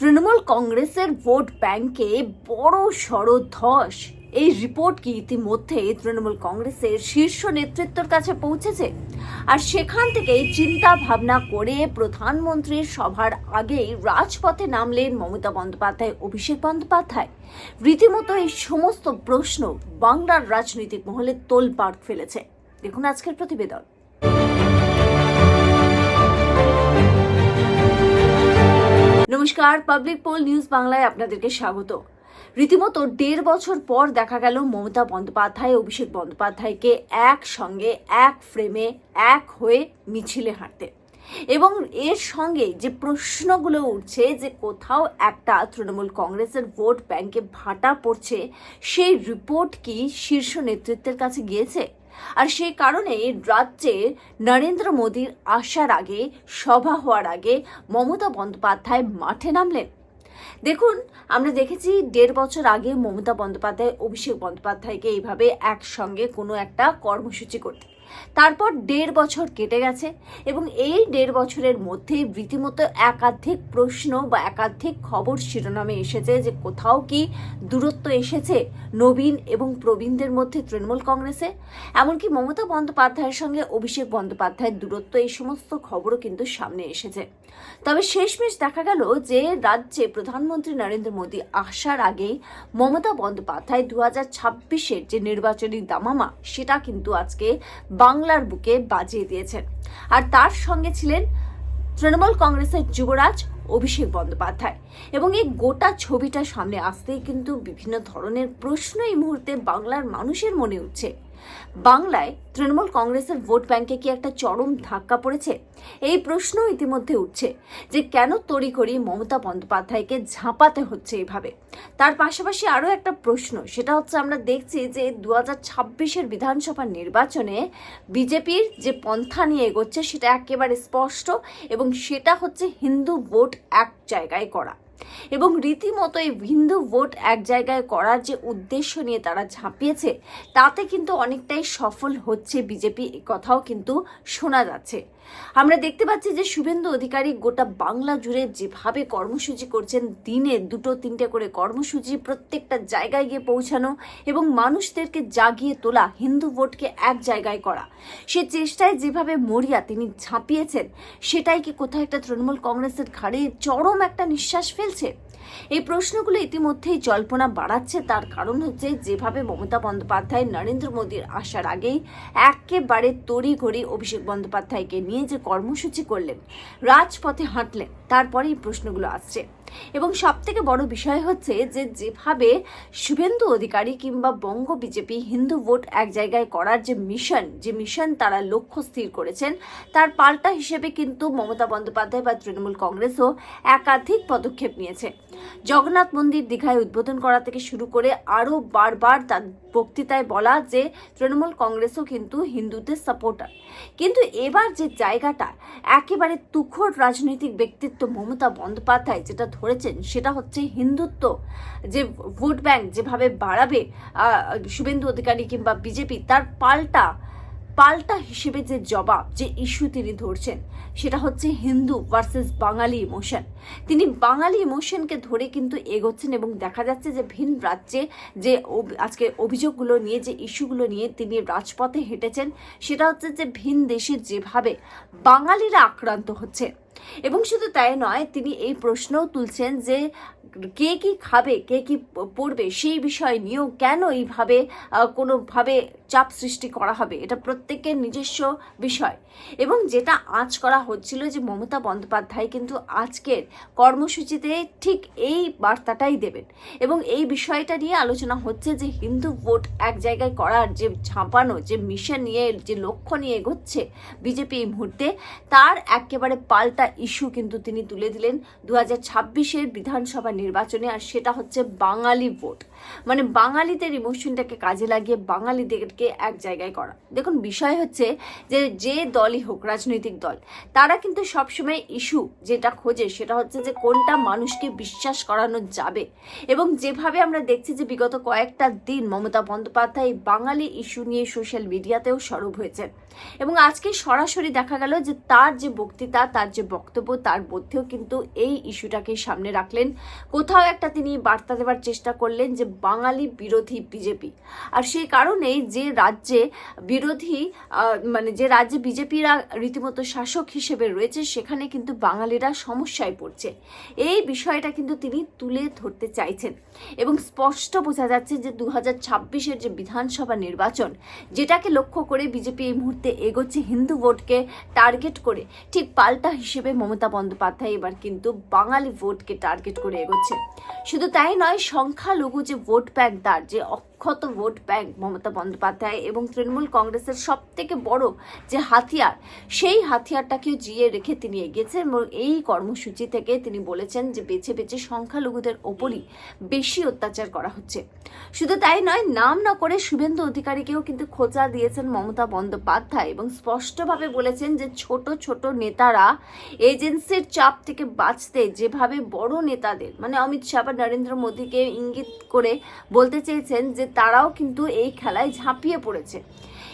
তৃণমূল কংগ্রেসের ভোট ব্যাংকে বড় সড় ধস। এই রিপোর্ট কি ইতিমধ্যে তৃণমূল কংগ্রেসের শীর্ষ নেতৃত্বের কাছে পৌঁছেছে? আর সেখান থেকেই চিন্তা ভাবনা করে প্রধানমন্ত্রীর সভার আগেই রাজপথে নামলেন মমতা বন্দ্যোপাধ্যায়, অভিষেক বন্দ্যোপাধ্যায়। রীতিমতো এই সমস্ত প্রশ্ন বাংলার রাজনৈতিক মহলে তোলপাড় ফেলেছে। দেখুন আজকের প্রতিবেদন। নমস্কার পাবলিক পোল নিউজ বাংলায় আপনাদেরকে স্বাগত। রীতিমতো দেড় বছর পর দেখা গেল মমতা বন্দ্যোপাধ্যায় অভিষেক বন্দ্যোপাধ্যায়কে একসঙ্গে, এক ফ্রেমে এক হয়ে মিছিলে হাঁটতে। এবং এর সঙ্গে যে প্রশ্নগুলো উঠছে যে কোথাও একটা তৃণমূল কংগ্রেসের ভোট ব্যাংকে ভাটা পড়ছে, সেই রিপোর্ট কি শীর্ষ নেতৃত্বের কাছে গিয়েছে? আর সেই কারণে রাজ্যে নরেন্দ্র মোদীর আসার আগে, সভা হওয়ার আগে মমতা বন্দ্যোপাধ্যায় মাঠে নামলেন। দেখুন, আমরা দেখেছি দেড় বছর আগে মমতা বন্দ্যোপাধ্যায়, অভিষেক বন্দ্যোপাধ্যায়কে এইভাবে একসঙ্গে কোনো একটা কর্মসূচি করতে তারপর দেড় বছর কেটে গেছে এবং এই দেড় বছরের মধ্যেই রীতিমতো একাধিক প্রশ্ন বা একাধিক খবর শিরোনামে এসেছে যে কোথাও কি দূরত্ব এসেছে নবীন এবং প্রবীণদের মধ্যে তৃণমূল কংগ্রেসে। এমনকি মমতা বন্দ্যোপাধ্যায়ের সঙ্গে অভিষেক বন্দ্যোপাধ্যায়ের দূরত্ব এই সমস্ত খবরও কিন্তু সামনে এসেছে। তবে শেষমেশ দেখা গেল যে রাজ্যে প্রধানমন্ত্রী নরেন্দ্র মোদী আসার আগেই মমতা বন্দ্যোপাধ্যায় দু হাজার ছাব্বিশের যে নির্বাচনী দামামা, সেটা কিন্তু আজকে বাংলার বুকে বাজিয়ে দিয়েছেন। আর তার সঙ্গে ছিলেন তৃণমূল কংগ্রেসের যুবরাজ অভিষেক বন্দ্যোপাধ্যায়। এবং এই গোটা ছবিটা সামনে আসতেই কিন্তু বিভিন্ন ধরনের প্রশ্ন এই মুহূর্তে বাংলার মানুষের মনে উঠছে। বাংলায় তৃণমূল কংগ্রেসের ভোট ব্যাংকে কি একটা চরম ধাক্কা পড়েছে? এই প্রশ্ন ইতিমধ্যে উঠছে যে কেন তড়িঘড়ি মমতা বন্দ্যোপাধ্যায়কে ঝাঁপাতে হচ্ছে এইভাবে তার পাশাপাশি আরও একটা প্রশ্ন, সেটা হচ্ছে আমরা দেখছি যে দু হাজার ছাব্বিশের বিধানসভা নির্বাচনে বিজেপির যে পন্থা নিয়ে এগোচ্ছে সেটা একেবারে স্পষ্ট এবং সেটা হচ্ছে হিন্দু ভোট এক জায়গায় করা। এবং রীতিমতো এই হিন্দু ভোট এক জায়গায় করার যে উদ্দেশ্য নিয়ে তারা ঝাঁপিয়েছে, তাতে কিন্তু অনেকটাই সফল হচ্ছে বিজেপি। কথাও কিন্তু শোনা যাচ্ছে। আমরা দেখতে পাচ্ছি যে শুভেন্দু অধিকারী গোটা বাংলা জুড়ে যেভাবে কর্মসূচি করছেন, দিনে দুটো তিনটে করে কর্মসূচি প্রত্যেকটা জায়গায় গিয়ে পৌঁছানো এবং মানুষদেরকে জাগিয়ে তোলা, হিন্দু ভোটকে এক জায়গায় করা। সে চেষ্টায় যেভাবে মরিয়া তিনি ঝাঁপিয়েছেন, সেটাই কি কোথাও একটা তৃণমূল কংগ্রেসের ঘাড়ে চরম একটা নিঃশ্বাস ফেলছে? এই প্রশ্নগুলো ইতিমধ্যেই জল্পনা বাড়াচ্ছে। তার কারণ হচ্ছে যেভাবে মমতা বন্দ্যোপাধ্যায়, নরেন্দ্র মোদীর আসার আগেই একেবারে তড়িঘড়ি অভিষেক বন্দ্যোপাধ্যায়কে নিয়ে যে কর্মসূচি করলেন, রাজপথে হাঁটলেন, তারপরেই প্রশ্নগুলো আসছে। এবং সবথেকে বড় বিষয় হচ্ছে যে যেভাবে শুভেন্দু অধিকারী কিংবা বঙ্গ বিজেপি হিন্দু ভোট এক জায়গায় করার যে মিশন যে মিশন তারা লক্ষ্য স্থির করেছেন, তার পাল্টা হিসেবে কিন্তু মমতা বন্দ্যোপাধ্যায় বা তৃণমূল কংগ্রেসও একাধিক পদক্ষেপ নিয়েছে। জগন্নাথ মন্দির দীঘায় উদ্বোধন করা থেকে শুরু করে আরও বারবার তার বক্তৃতায় বলা যে তৃণমূল কংগ্রেসও কিন্তু হিন্দুদের সাপোর্টার। কিন্তু এবার যে জায়গাটা, একেবারে তুখোর রাজনৈতিক ব্যক্তিত্ব মমতা বন্দ্যোপাধ্যায়, যেটা ধরেছেন সেটা হচ্ছে হিন্দুত্ব। যে ভোট ব্যাংক যেভাবে বাড়াবে শুভেন্দু অধিকারী কিংবা বিজেপি তার পাল্টা পাল্টা হিসেবে যে জবাব যে ইস্যু তিনি ধরছেন, সেটা হচ্ছে হিন্দু ভার্সেস বাঙালি ইমোশন। তিনি বাঙালি ইমোশনকে ধরে কিন্তু এগোচ্ছেন এবং দেখা যাচ্ছে যে ভিন রাজ্যে যে আজকে অভিযোগগুলো নিয়ে, যে ইস্যুগুলো নিয়ে তিনি রাজপথে হেঁটেছেন, সেটা হচ্ছে যে ভিন দেশে যেভাবে বাঙালিরা আক্রান্ত হচ্ছে। এবং শুধু তাই নয়, তিনি এই প্রশ্নও তুলছেন যে কে কি খাবে, কে কি পড়বে সেই বিষয় নিয়েও কেন এইভাবে কোনোভাবে চাপ সৃষ্টি করা হবে, এটা প্রত্যেকের নিজস্ব বিষয়। এবং যেটা আজ করা হচ্ছিল যে মমতা বন্দ্যোপাধ্যায় কিন্তু আজকের কর্মসূচিতে ঠিক এই বার্তাটাই দেবেন। এবং এই বিষয়টা নিয়ে আলোচনা হচ্ছে যে হিন্দু ভোট এক জায়গায় করার যে ঝাঁপানো যে মিশন নিয়ে, যে লক্ষ্য নিয়ে এগোচ্ছে বিজেপি এই মুহূর্তে, তার একেবারে পাল্টা ইস্যু কিন্তু তিনি তুলে দিলেন দু হাজার ছাব্বিশের বিধানসভা নির্বাচনে, আর সেটা হচ্ছে বাঙালি ভোট। মানে বাঙালিদের ইমোশনটাকে কাজে লাগিয়ে বাঙালিদেরকে এক জায়গায় করা। দেখুন, বিষয় হচ্ছে যে যে দলই হোক, রাজনৈতিক দল, তারা কিন্তু সবসময় ইস্যু যেটা খোঁজে, সেটা হচ্ছে যে, কোনটা মানুষকে বিশ্বাস করানো যাবে। এবং যেভাবে আমরা দেখছি যে, বিগত কয়েকটা দিন মমতা বন্দ্যোপাধ্যায় বাঙালি ইস্যু নিয়ে সোশ্যাল মিডিয়াতেও সরব হয়েছেন। এবং আজকে সরাসরি দেখা গেল যে, তার যে বক্তৃতা, তার যে বক্তব্য, তার মধ্যেও কিন্তু এই ইস্যুটাকে সামনে রাখলেন। কোথাও একটা তিনি বার্তা দেওয়ার চেষ্টা করলেন যে, বাঙালি বিরোধী বিজেপি। আর সেই কারণেই যে রাজ্যে বিরোধী মানে যে রাজ্যে বিজেপিরা রীতিমতো শাসক হিসেবে রয়েছে, সেখানে কিন্তু বাঙালিরা সমস্যায় পড়ছে। এই বিষয়টা কিন্তু তিনি তুলে ধরতে চাইছেন। এবং স্পষ্ট বোঝা যাচ্ছে যে দু হাজার যে বিধানসভা নির্বাচন, যেটাকে লক্ষ্য করে বিজেপি এই মুহূর্তে এগোচ্ছে হিন্দু ভোটকে টার্গেট করে, ঠিক পাল্টা হিসেবে মমতা বন্দ্যোপাধ্যায় এবার কিন্তু বাঙালি ভোটকে টার্গেট করে এগোচ্ছে। শুধু তাই নয়, সংখ্যালঘু যে ভোট ব্যাংক, তার যে অক্ষত ভোট ব্যাংক মমতা বন্দ্যোপাধ্যায় এবং তৃণমূল কংগ্রেসের সব থেকে বড় যে হাতিয়ার, সেই হাতিয়ারটাকেও জিয়ে রেখে তিনি এগিয়েছেন এবং এই কর্মসূচি থেকে তিনি বলেছেন যে বেছে বেছে সংখ্যালঘুদের ওপরই বেশি অত্যাচার করা হচ্ছে। শুধু তাই নয়, নাম না করে শুভেন্দু অধিকারীকেও কিন্তু খোঁচা দিয়েছেন মমতা বন্দ্যোপাধ্যায় এবং স্পষ্টভাবে বলেছেন যে ছোট ছোট নেতারা এজেন্সির চাপ থেকে বাঁচতে যেভাবে বড় নেতাদের মানে অমিত শাহ বা নরেন্দ্র মোদীকে ইঙ্গিত করে বলতে চেয়েছেন যে তারাও কিন্তু এই খেলায় ঝাঁপিয়ে পড়েছে।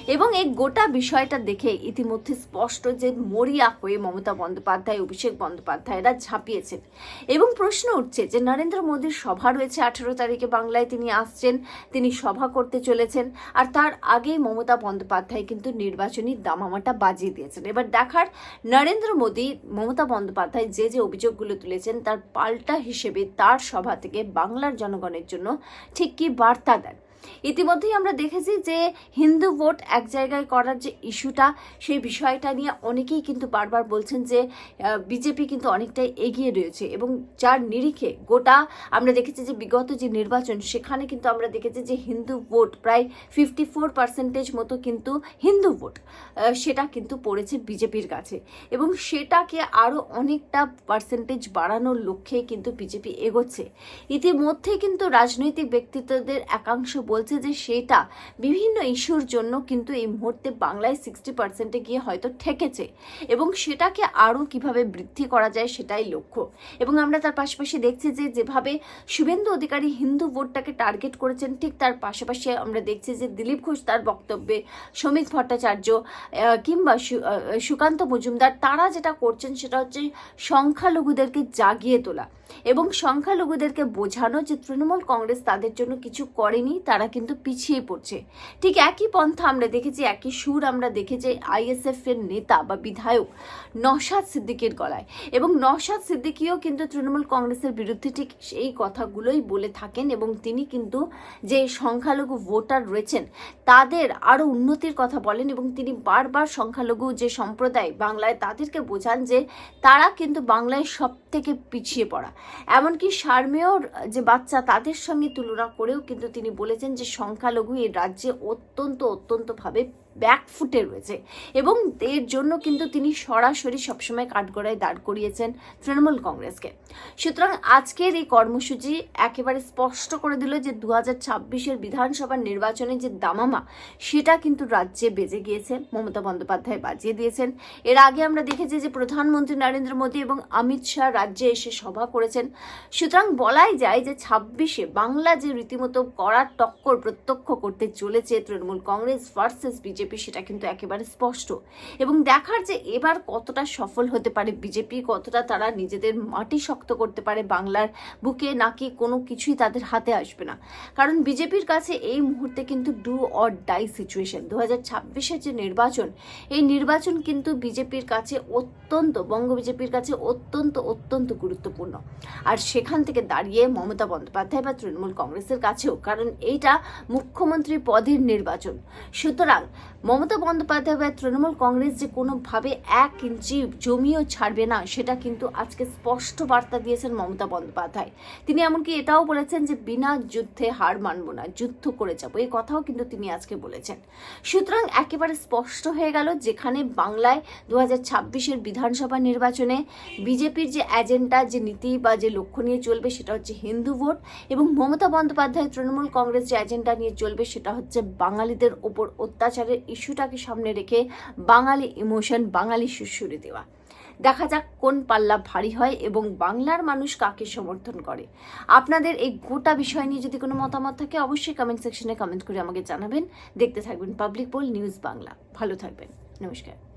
এবং এই গোটা বিষয়টা দেখে ইতিমধ্যে স্পষ্ট যে মরিয়া হয়ে মমতা বন্দ্যোপাধ্যায়, অভিষেক বন্দ্যোপাধ্যায়রা ঝাঁপিয়েছেন। এবং প্রশ্ন উঠছে যে, নরেন্দ্র মোদীর সভা রয়েছে আঠেরো তারিখে, বাংলায় তিনি আসছেন, তিনি সভা করতে চলেছেন, আর তার আগেই মমতা বন্দ্যোপাধ্যায় কিন্তু নির্বাচনী দামামাটা বাজিয়ে দিয়েছেন। এবার দেখার নরেন্দ্র মোদী, মমতা বন্দ্যোপাধ্যায় যে যে অভিযোগগুলো তুলেছেন, তার পাল্টা হিসেবে তার সভা থেকে বাংলার জনগণের জন্য ঠিক কি বার্তা দেন? ইতিমধ্যেই আমরা দেখেছি যে হিন্দু ভোট এক জায়গায় করার যে ইস্যুটা, সেই বিষয়টা নিয়ে অনেকেই কিন্তু বারবার বলছেন যে বিজেপি কিন্তু অনেকটাই এগিয়ে রয়েছে এবং যার নিরিখে গোটা আমরা দেখেছি যে বিগত যে নির্বাচন, সেখানে কিন্তু আমরা দেখেছি যে হিন্দু ভোট প্রায় ফিফটি ফোর পার্সেন্টেজ মতো কিন্তু হিন্দু ভোট সেটা কিন্তু পড়েছে বিজেপির কাছে। এবং সেটাকে আরও অনেকটা পার্সেন্টেজ বাড়ানোর লক্ষ্যে কিন্তু বিজেপি এগোচ্ছে। ইতিমধ্যে কিন্তু রাজনৈতিক ব্যক্তিত্বদের একাংশ বলছে যে সেটা বিভিন্ন ইস্যুর জন্য কিন্তু এই মুহূর্তে বাংলায় সিক্সটি পার্সেন্টে গিয়ে হয়তো ঠেকেছে। এবং সেটাকে আরও কীভাবে বৃদ্ধি করা যায় সেটাই লক্ষ্য। এবং আমরা তার পাশাপাশি দেখছি যে যেভাবে শুভেন্দু অধিকারী হিন্দু ভোটটাকে টার্গেট করেছেন, ঠিক তার পাশাপাশি আমরা দেখছি যে দিলীপ ঘোষ তার বক্তব্যে শ্রমিক ভট্টাচার্য কিংবা সুকান্ত মজুমদার তারা যেটা করছেন সেটা হচ্ছে সংখ্যালঘুদেরকে জাগিয়ে তোলা। এবং সংখ্যালঘুদেরকে বোঝানো যে তৃণমূল কংগ্রেস তাদের জন্য কিছু করেনি, তারা কিন্তু পিছিয়ে পড়ছে। ঠিক একই পন্থা আমরা দেখেছি, একই সুর আমরা দেখেছি আইএসএফ এর নেতা বা বিধায়ক নওশাদ সিদ্দিকের গলায়। এবং নওশাদ সিদ্দিকিও কিন্তু তৃণমূল কংগ্রেসের বিরুদ্ধে ঠিক সেই কথাগুলোই বলে থাকেন এবং তিনি কিন্তু যে সংখ্যালঘু ভোটার রয়েছেন, তাদের আরও উন্নতির কথা বলেন এবং তিনি বারবার সংখ্যালঘু যে সম্প্রদায় বাংলায় তাদেরকে বোঝান যে তারা কিন্তু বাংলায় সব থেকে পিছিয়ে পড়া। এমনকি শারমেয়র যে বাচ্চা তাদের সঙ্গে তুলনা করেও কিন্তু তিনি বলেছেন যে সংখ্যালঘু এই রাজ্যে অত্যন্ত অত্যন্তভাবে ব্যাকফুটে রয়েছে। এবং এর জন্য কিন্তু তিনি সরাসরি সবসময় কাঠগড়ায় দাঁড় করিয়েছেন তৃণমূল কংগ্রেসকে। সুতরাং আজকের এই কর্মসূচি একেবারে স্পষ্ট করে দিল যে দু হাজার ছাব্বিশের বিধানসভার নির্বাচনে যে দামামা, সেটা কিন্তু রাজ্যে বেজে গিয়েছে। মমতা বন্দ্যোপাধ্যায় বাজিয়ে দিয়েছেন। এর আগে আমরা দেখেছি যে প্রধানমন্ত্রী নরেন্দ্র মোদী এবং অমিত শাহ রাজ্যে এসে সভা করেছেন। সুতরাং বলাই যায় যে ছাব্বিশে বাংলা যে রীতিমতো করার টক্কর প্রত্যক্ষ করতে চলেছে তৃণমূল কংগ্রেস ভার্সেস বিজেপি সেটা কিন্তু একেবারে স্পষ্ট। এবং দেখার যে এবার কতটা সফল হতে পারে বিজেপি, কতটা তারা নিজেদের মাটি শক্ত করতে পারে বাংলার বুকে নাকি কোনো কিছুই তাদের হাতে আসবে না। কারণ বিজেপির কাছে এই মুহূর্তে কিন্তু ডু অর ডাই সিচুয়েশন দু হাজার যে নির্বাচন, এই নির্বাচন কিন্তু বিজেপির কাছে অত্যন্ত, বঙ্গ বিজেপির কাছে অত্যন্ত অত্যন্ত গুরুত্বপূর্ণ। আর সেখান থেকে দাঁড়িয়ে মমতা বন্দ্যোপাধ্যায় বা তৃণমূল কংগ্রেসের কাছেও, কারণ এইটা মুখ্যমন্ত্রী পদের নির্বাচন। সুতরাং মমতা বন্দ্যোপাধ্যায় বা তৃণমূল কংগ্রেস যে কোনোভাবে এক ইঞ্চি জমিও ছাড়বে না, সেটা কিন্তু আজকে স্পষ্ট বার্তা দিয়েছেন মমতা বন্দ্যোপাধ্যায়। তিনি এমনকি এটাও বলেছেন যে বিনা যুদ্ধে হার মানব না, যুদ্ধ করে যাব। এই কথাও কিন্তু তিনি আজকে বলেছেন। সুতরাং একেবারে স্পষ্ট হয়ে গেল যেখানে বাংলায় দু হাজার ছাব্বিশের বিধানসভা নির্বাচনে বিজেপির যে এজেন্ডা, যে নীতি বা যে লক্ষ্য নিয়ে চলবে, সেটা হচ্ছে হিন্দু ভোট এবং মমতা বন্দ্যোপাধ্যায় তৃণমূল কংগ্রেস যে এজেন্ডা নিয়ে চলবে, সেটা হচ্ছে বাঙালিদের ওপর অত্যাচারের ইস্যুটাকে সামনে রেখে বাঙালি ইমোশন, বাঙালি সুরসুরে দেওয়া। দেখা যাক কোন পাল্লা ভারী হয় এবং বাংলার মানুষ কাকে সমর্থন করে। আপনাদের এই গোটা বিষয় নিয়ে যদি কোনো মতামত থাকে, অবশ্যই কমেন্ট সেকশনে কমেন্ট করে আমাকে জানাবেন। দেখতে থাকবেন পাবলিক পোল নিউজ বাংলা ভালো থাকবেন। নমস্কার।